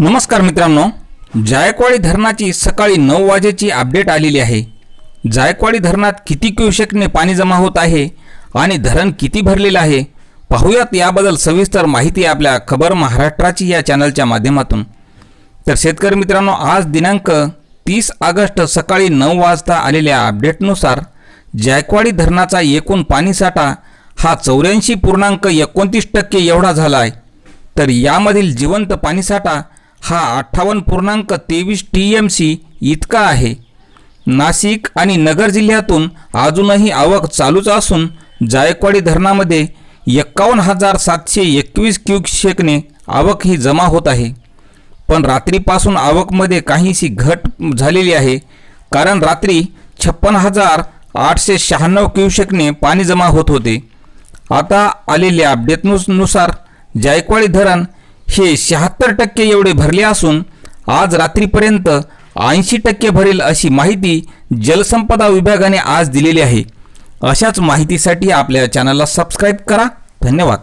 नमस्कार मित्रांनो जायकवाडी धरणाची सकाळी नऊ वाजेची अपडेट आलेली आहे. जायकवाडी धरणात किती क्युसेकने पाणी जमा होत आहे आणि धरण किती भरलेलं आहे पाहूयात याबद्दल सविस्तर माहिती आपल्या खबर महाराष्ट्राची या चॅनलच्या माध्यमातून. तर शेतकरी मित्रांनो आज दिनांक तीस ऑगस्ट सकाळी नऊ वाजता आलेल्या अपडेटनुसार जायकवाडी धरणाचा एकूण पाणीसाठा हा चौऱ्याऐंशी पूर्णांक एकोणतीस टक्के एवढा झाला आहे. तर यामधील जिवंत पाणीसाठा हा अठ्ठावन्न पूर्णांक तेवीस टी एम सी इतका आहे. नाशिक आणि नगर जिल्ह्यातून अजूनही आवक चालूच असून जायकवाडी धरणामध्ये एक्कावन्न हजार सातशे एकवीस क्युसेकने आवक ही जमा होत आहे. पण रात्रीपासून आवकमध्ये काहीशी घट झालेली आहे. कारण रात्री छप्पन हजार आठशे शहाण्णव क्युसेकने पाणी जमा होत होते. आता आलेल्या अपडेटनुसार जायकवाडी धरण हे शहात्तर टक्के एवढे भरले असून आज रात्रीपर्यंत ऐंशी टक्के भरेल अशी माहिती जलसंपदा विभागाने आज दिलेली आहे. अशाच माहितीसाठी आपल्या चॅनलला सबस्क्राईब करा. धन्यवाद.